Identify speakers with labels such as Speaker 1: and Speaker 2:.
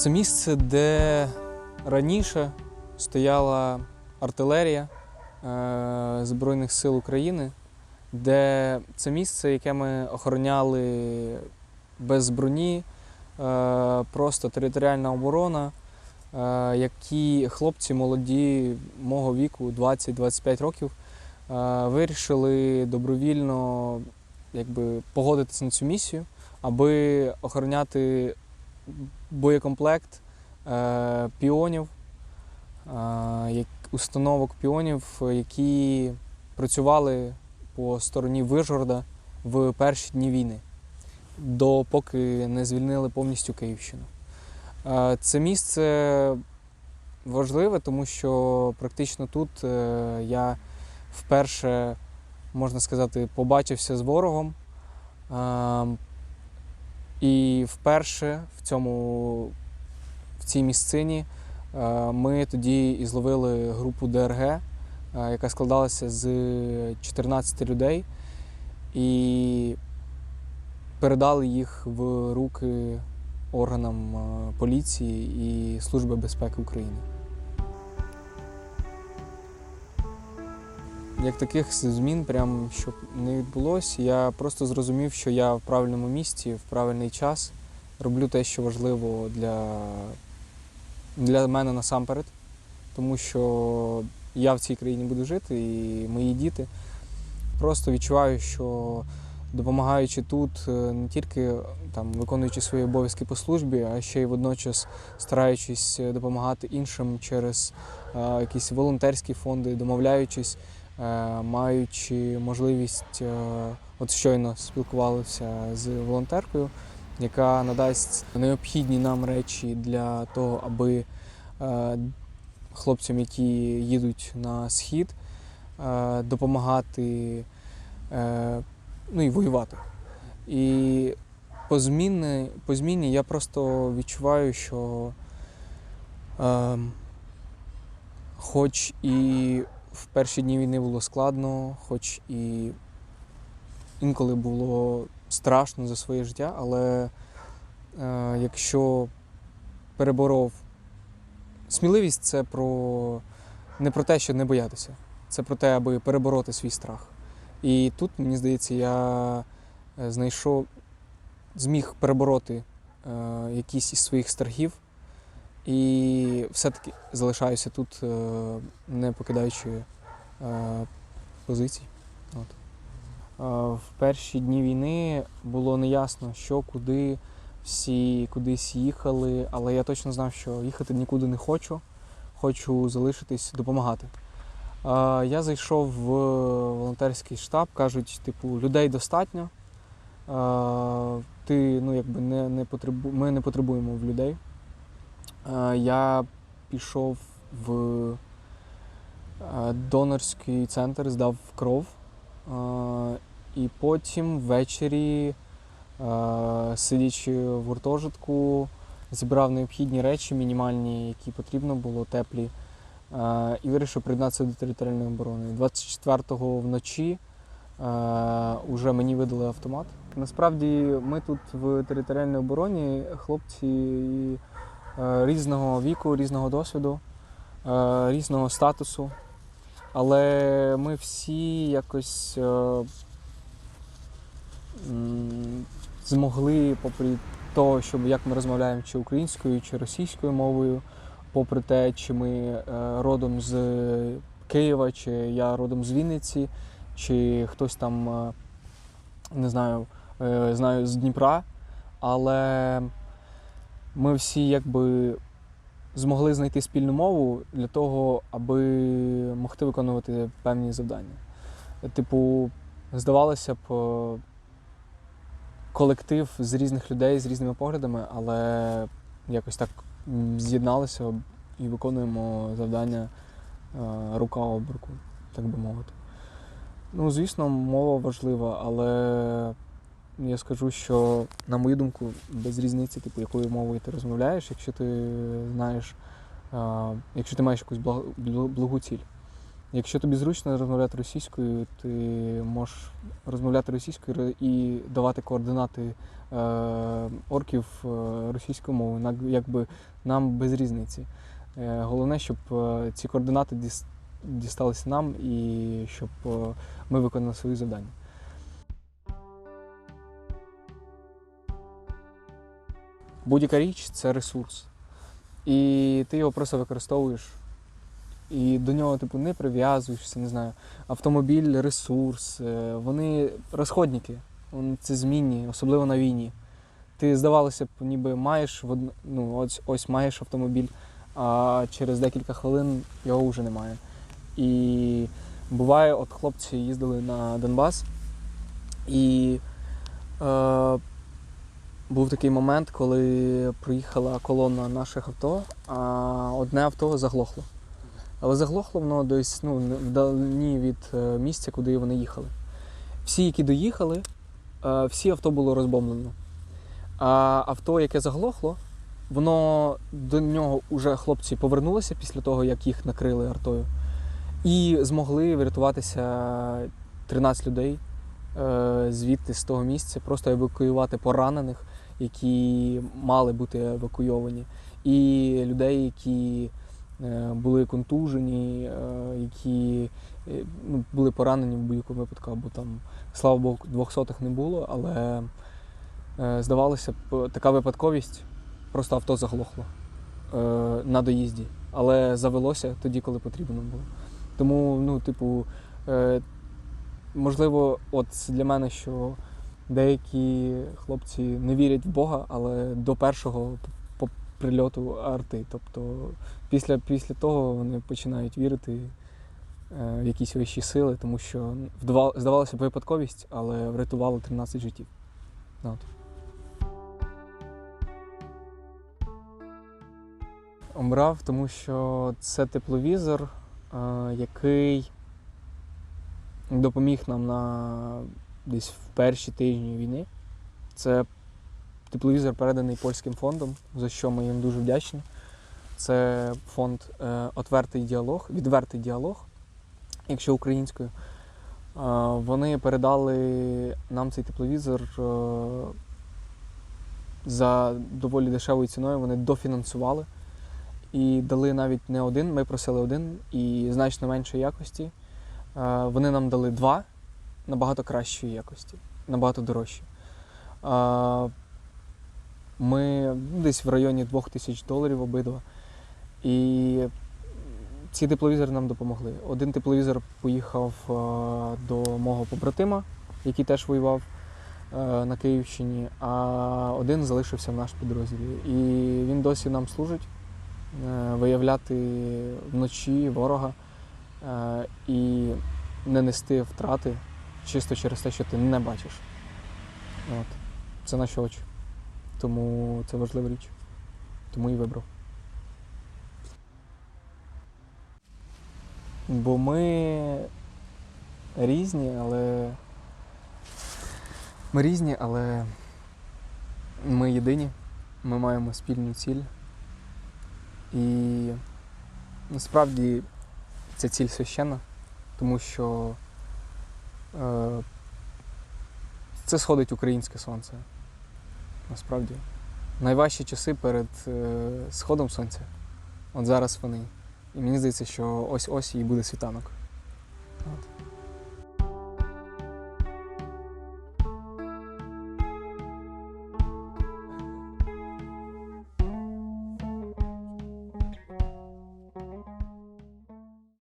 Speaker 1: Це місце, де раніше стояла артилерія е, Збройних сил України, де це місце, яке ми охороняли без броні, е, просто територіальна оборона, е, які хлопці молоді мого віку, 20-25 років, вирішили добровільно якби, погодитися на цю місію, аби охороняти боєкомплект е, піонів, е, установок піонів, які працювали по стороні Вижгорода в перші дні війни, допоки не звільнили повністю Київщину. Е, це місце важливе, тому що практично тут я вперше, можна сказати, побачився з ворогом. І вперше в цьому в цій місцині е, ми тоді і зловили групу ДРГ, е, яка складалася з 14 людей, і передали їх в руки органам е, поліції і Служби безпеки України. Як таких змін, прям щоб не відбулося, я просто зрозумів, що я в правильному місці, в правильний час. Роблю те, що важливо для, для мене насамперед, тому що я в цій країні буду жити і мої діти. Просто відчуваю, що допомагаючи тут, е, не тільки там, виконуючи свої обов'язки по службі, а ще й водночас стараючись е, допомагати іншим через е, якісь волонтерські фонди, домовляючись маючи можливість, е, от щойно спілкувалися з волонтеркою, яка надасть необхідні нам речі для того, аби е, хлопцям, які їдуть на схід, е, допомагати е, ну і воювати. І по зміни, по зміні я просто відчуваю, що е, хоч і в перші дні війни було складно, хоч і інколи було страшно за своє життя, але е, якщо переборов сміливість, це про не про те, що не боятися, це про те, аби перебороти свій страх. І тут, мені здається, я е, знайшов, зміг перебороти е, якісь із своїх страхів. І все-таки залишаюся тут, е, не покидаючи е, позицій. От. Е, В перші дні війни було неясно, що, куди, всі кудись їхали, але я точно знав, що їхати нікуди не хочу, хочу залишитись, допомагати. Я зайшов в волонтерський штаб, кажуть, типу, людей достатньо. Ти, ну, якби не, не потребу... Ми не потребуємо в людей. Е, Я пішов в е, донорський центр, здав кров. Е, І потім ввечері, сидячи в гуртожитку, зібрав необхідні речі, мінімальні, які потрібно було, теплі, і вирішив приєднатися до територіальної оборони. 24-го вночі вже мені видали автомат. Насправді ми тут в територіальній обороні хлопці різного віку, різного досвіду, е, різного статусу. Але ми всі якось е, змогли, попри те, щоб як ми розмовляємо чи українською, чи російською мовою, попри те, чи ми е, родом з Києва, чи я родом з Вінниці, чи хтось там, е, не знаю, е, знаю з Дніпра, але ми всі якби змогли знайти спільну мову для того, аби могти виконувати певні завдання. Типу, здавалося б, е, колектив з різних людей з різними поглядами, але якось так з'єдналися і виконуємо завдання е, рука об руку, так би мовити. Ну, звісно, мова важлива, але я скажу, що, на мою думку, без різниці, типу, якою мовою ти розмовляєш, якщо ти знаєш, якщо ти маєш якусь благу ціль. Якщо тобі зручно розмовляти російською, ти можеш розмовляти російською і давати координати е, орків е, російською мовою. Якби нам без різниці. Е, головне, щоб е, ці координати дісталися нам і щоб е, ми виконали свої завдання. Будь-яка річ це ресурс. І ти його просто використовуєш. І до нього, типу, не прив'язуєшся, не знаю. Автомобіль, ресурс, е, вони розходники, вони це змінні, особливо на війні. Ти, здавалося б, ніби маєш ну, ось, ось маєш автомобіль, а через декілька хвилин його вже немає. І буває, от хлопці їздили на Донбас, і е, був такий момент, коли приїхала колона наших авто, а одне авто заглохло. Але заглохло воно десь ну, вдалині від е, місця, куди вони їхали. Всі, які доїхали, е, всі авто було розбомблено. А авто, яке заглохло, воно до нього вже хлопці повернулися після того, як їх накрили артою, і змогли врятуватися 13 людей е, звідти з того місця, просто евакуювати поранених, які мали бути евакуйовані, і людей, які е, були контужені, е, які е, ну, були поранені в будь-якому випадку, або там, слава Богу, двохсотих не було, але здавалося б, така випадковість, просто авто заглохло на доїзді, але завелося тоді, коли потрібно було. Тому, ну, типу, можливо, от для мене, що деякі хлопці не вірять в Бога, але до першого прильоту арти. Тобто після, після того вони починають вірити е, в якісь вищі сили, тому що здавалося б випадковість, але врятувало 13 життів. Ну, От. Обрав, тому що це тепловізор, е, який допоміг нам на десь в перші тижні війни. Це тепловізор переданий польським фондом, за що ми їм дуже вдячні. Це фонд е, Отвертий діалог, відвертий діалог, якщо українською. Е, вони передали нам цей тепловізор е, за доволі дешевою ціною. Вони дофінансували і дали навіть не один. Ми просили один і значно меншої якості. Вони нам дали два набагато кращої якості, набагато дорожчі. Ми ну, десь в районі 2000 доларів обидва. І ці тепловізори нам допомогли. Один тепловізор поїхав до мого побратима, який теж воював е, на Київщині, а один залишився в наш підрозділі. І він досі нам служить е, виявляти вночі ворога е, і не нести втрати чисто через те, що ти не бачиш. От. Це наші очі. Тому це важлива річ. Тому і вибрав. Бо ми різні, але. Ми різні, але ми єдині. Ми маємо спільну ціль. І насправді ця ціль священна, тому що це сходить українське сонце. Насправді. Найважчі часи перед е, сходом сонця. От зараз вони. І мені здається, що ось ось і буде світанок. От.